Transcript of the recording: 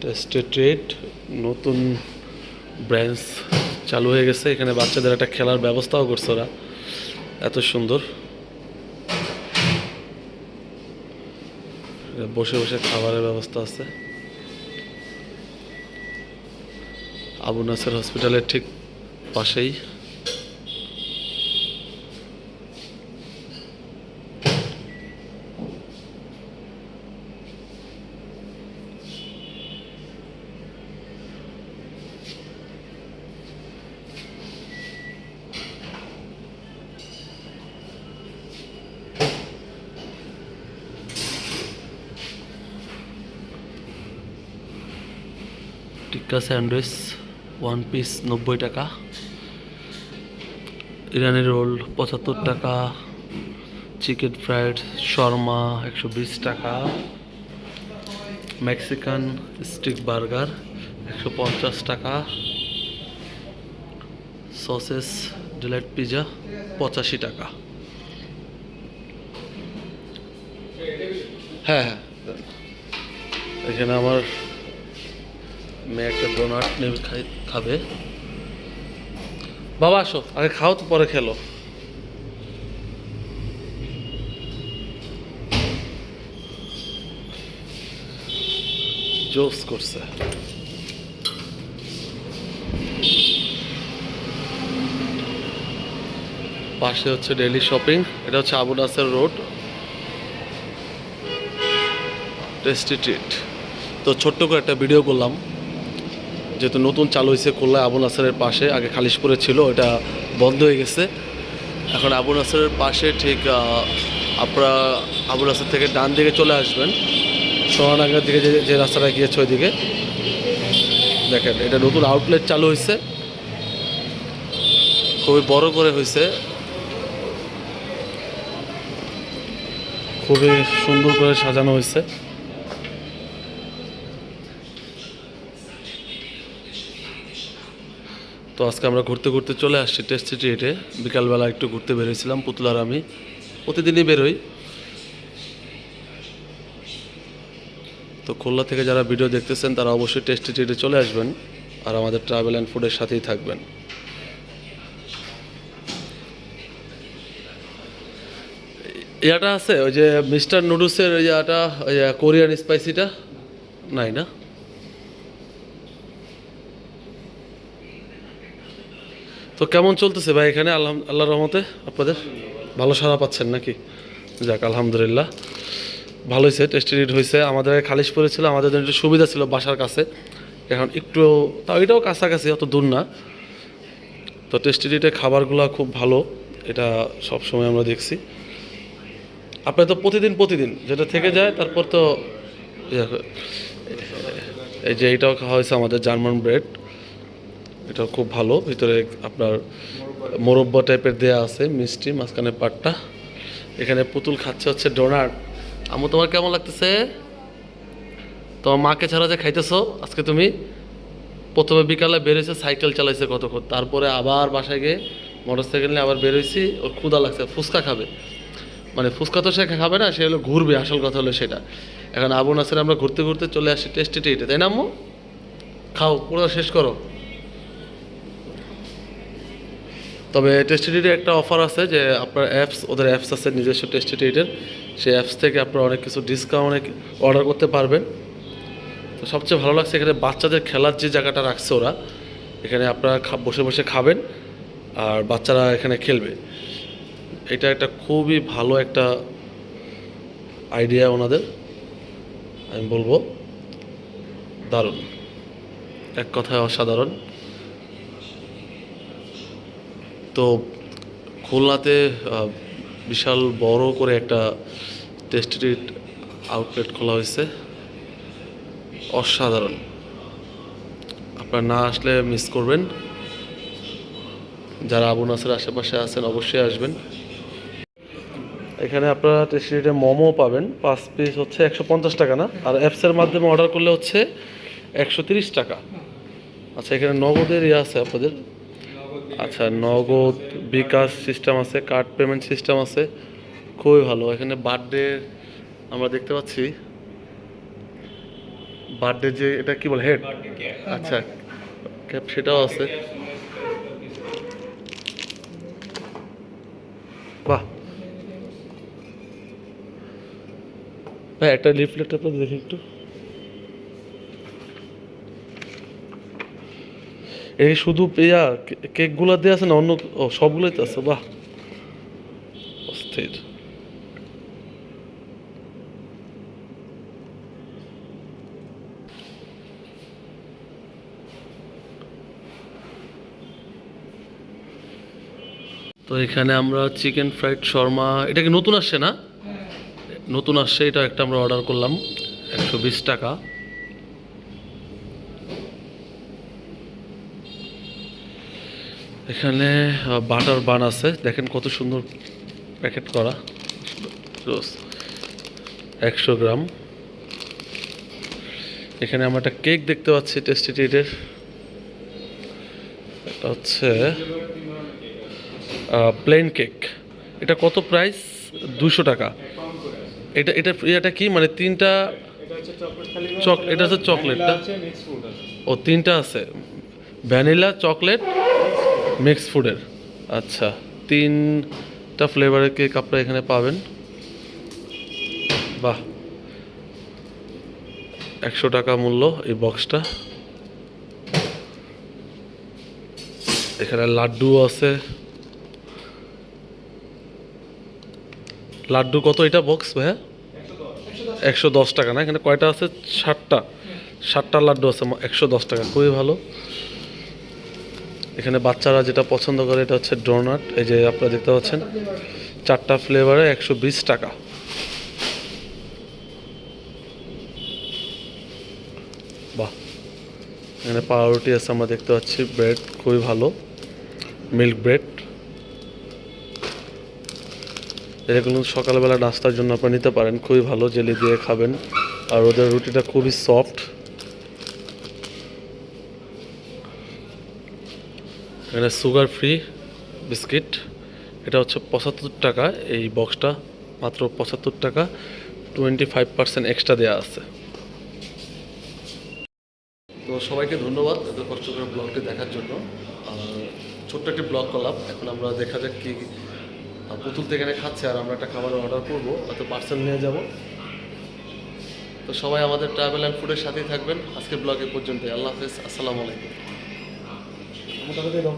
টেস্টে ট্রেড নতুন ব্রাঞ্চ চালু হয়ে গেছে। এখানে বাচ্চাদের একটা খেলার ব্যবস্থাও করছে ওরা। এত সুন্দর। বসে বসে খাবারের ব্যবস্থা আছে। আবু নাসের হসপিটালের ঠিক পাশেই। টিক্কা স্যান্ডউইচ ওয়ান পিস নব্বই টাকা। ইরানি রোল পঁচাত্তর টাকা। চিকেন ফ্রাইড শর্মা একশো বিশ টাকা। মেক্সিকান স্টিক বার্গার একশো পঞ্চাশ টাকা। সসেস ডিলাইট পিজা পঁচাশি টাকা। হ্যাঁ হ্যাঁ। এখানে আমার মেয়ে একটা ডোনাট নেবে খাবে। বাবা, আসো। আগে খাও তো পরে খেলো। জোস করছে। পাশে হচ্ছে ডেইলি শপিং এটা হচ্ছে Abu Naser road tasty treat তো ছোট্ট করে একটা ভিডিও করলাম। যেহেতু নতুন চালু হয়েছে খুলনা আবু নাসারের পাশে, আগে খালিশপুরে ছিল এটা বন্ধ হয়ে গেছে। এখন আবু নাসারের পাশে ঠিক আপনারা আবু নাসার থেকে ডান দিকে চলে আসবেন। সোহানাগার দিকে যে যে রাস্তাটা গিয়েছে ওইদিকে। দেখেন, এটা নতুন আউটলেট চালু হয়েছে। খুবই বড় করে হয়েছে। খুবই সুন্দর করে সাজানো হয়েছে। তো আজকে আমরা ঘুরতে ঘুরতে চলে আসছি টেস্ট সিটি হেঁটে। বিকালবেলা একটু ঘুরতে বেরোয়েছিলাম পুতলার আমি। প্রতিদিনই বেরোই। তো খুলনা থেকে যারা ভিডিও দেখতেছেন, তারা অবশ্যই টেস্ট সিটি হেঁটে চলে আসবেন আর আমাদের ট্রাভেল অ্যান্ড ফুডের সাথেই থাকবেন। ইয়াটা আছে, ওই যে মিস্টার নুডলসের ইয়াটা কোরিয়ান স্পাইসিটা নাই না? তো কেমন চলতেছে ভাই এখানে? আল্লাহ আল্লাহ রহমতে আপনাদের ভালো সারা পাচ্ছেন নাকি? যাক, আলহামদুলিল্লাহ। ভালো হয়েছে টেস্টি হয়েছে। আমাদের খালিশপুরে ছিল আমাদের জন্য একটু সুবিধা ছিল বাসার কাছে। এখন একটু তাও এটাও কাছাকাছি, অত দূর না। তো টেস্টি রিডের খাবারগুলো খুব ভালো, এটা সব সময় আমরা দেখছি। আপনার তো প্রতিদিন প্রতিদিন যেটা থেকে যায়, তারপর তো এই যে এইটাও খাওয়া হয়েছে আমাদের জার্মান ব্রেড। এটা খুব ভালো। ভিতরে আপনার মোরব্বা টাইপের দেয়া আছে, মিষ্টি মাঝখানে পাটটা। এখানে পুতুল খাচ্ছে হচ্ছে ডোনাট আমু তোমার কেমন লাগতেছে? তোমার মাকে ছাড়া যে খাইতেছো আজকে তুমি? প্রথমে বিকালে বেরোইছে সাইকেল চালাইছে কতক্ষণ? তারপরে আবার বাসায় গিয়ে মোটর সাইকেল নিয়ে আবার বেরোইছি, ওর ক্ষুদা লাগছে, ফুচকা খাবে। মানে ফুচকা তো সে খাবে না, সে হলো ঘুরবে, আসল কথা হলো সেটা। এখন আবু নাসের আমরা ঘুরতে ঘুরতে চলে আসি টেস্টি টেটে তাই না আম্মু? খাও পুরো শেষ করো। তবে টেস্টিটির একটা অফার আছে যে আপনার অ্যাপস ওদের অ্যাপস আছে নিজস্ব টেস্টিটির সেই অ্যাপস থেকে আপনারা অনেক কিছু ডিসকাউন্ট অর্ডার করতে পারবেন। তো সবচেয়ে ভালো লাগছে এখানে বাচ্চাদের খেলার যে জায়গাটা রাখছে ওরা, এখানে আপনারা বসে বসে খাবেন আর বাচ্চারা এখানে খেলবে। এটা একটা খুবই ভালো একটা আইডিয়া ওনাদের, আমি বলব। দারুণ। এক কথায় অসাধারণ। তো খুলনাতে বিশাল বড় করে একটা টেস্টিট আউটলেট খোলা হয়েছে। অসাধারণ। আপনারা না আসলে মিস করবেন। যারা আবু নাসের আশেপাশে আছেন অবশ্যই আসবেন। এখানে আপনারা টেস্টিটে মোমো পাবেন। পাঁচ পিস হচ্ছে একশো পঞ্চাশ টাকা না? আর অ্যাপসের মাধ্যমে অর্ডার করলে হচ্ছে একশো তিরিশ টাকা। আচ্ছা এখানে নগদের ইয়ে আছে আপনাদের। আচ্ছা নগদ বিকাশ সিস্টেম আছে কার্ড পেমেন্ট সিস্টেম আছে খুবই ভালো। এখানে বার্থডে আমরা দেখতে পাচ্ছি। বার্থডে যে এটা কি বলে হেড আচ্ছা ক্যাপ সেটাও আছে। বাহ। ভাই একটা লিফলেট আপনার দেখি একটু। এই শুধু ইয়া কেকগুলো দিয়ে আছে না অন্য ও সবগুলোই তো আছে বাহ। অস্থির। তো এখানে আমরা চিকেন ফ্রাইড শর্মা এটা কি নতুন আসছে না? নতুন আসছে এটা একটা আমরা অর্ডার করলাম একশো বিশ টাকা। এখানে বাটার বান আছে। দেখেন কত সুন্দর প্যাকেট করা। একশো গ্রাম। এখানে আমরা একটা কেক দেখতে পাচ্ছি টেস্টি ট্রিটের এটা হচ্ছে প্লেন কেক এটা কত প্রাইস দুশো টাকা। এটা এটা এটা কি? মানে তিনটা চক, এটা হচ্ছে চকলেটটা। ও, তিনটা আছে। ভ্যানিলা, চকলেট মিক্স ফুডের আচ্ছা তিনটা ফ্লেভারের কেক আপনারা এখানে পাবেন। বাহ। একশো টাকা মূল্য এই বক্সটা এখানে লাড্ডু আছে। লাড্ডু কত এটা বক্স ভাইয়া? একশো দশ টাকা না? এখানে কয়টা আছে? ষাটটা ষাটটা লাড্ডু আছে, একশো দশ টাকা। খুবই ভালো। এখানে বাচ্চারা যেটা পছন্দ করে, এটা হচ্ছে ডোনাট। এই যে আপনারা দেখতে পাচ্ছেন, চারটা ফ্লেভারে একশো বিশ টাকা। বাহ, এখানে পাউরুটি আছে, আমরা দেখতে পাচ্ছি ব্রেড খুবই ভালো মিল্ক ব্রেড এগুলো সকালবেলা নাস্তার জন্য আপনারা নিতে পারেন, খুবই ভালো, জেলি দিয়ে খাবেন। আর ওদের রুটিটা খুবই সফট এখানে সুগার ফ্রি বিস্কিট। এটা হচ্ছে পঁচাত্তর টাকা, এই বক্সটা মাত্র পঁচাত্তর টাকা। টোয়েন্টি ফাইভ পার্সেন্ট এক্সট্রা দেওয়া আছে। তো সবাইকে ধন্যবাদ এত কষ্ট করে ব্লগটি দেখার জন্য। ছোট্ট একটি ব্লগ করলাম। এখন আমরা দেখা যাক কি পুতুল তো এখানে খাচ্ছে আর আমরা একটা খাবার অর্ডার করব। হয়তো পার্সেল নিয়ে যাব। তো সবাই আমাদের ট্রাভেল অ্যান্ড ফুডের সাথেই থাকবেন। আজকের ব্লগ এ পর্যন্ত আল্লাহ হাফেজ। আসসালামু আলাইকুম। 我说的这种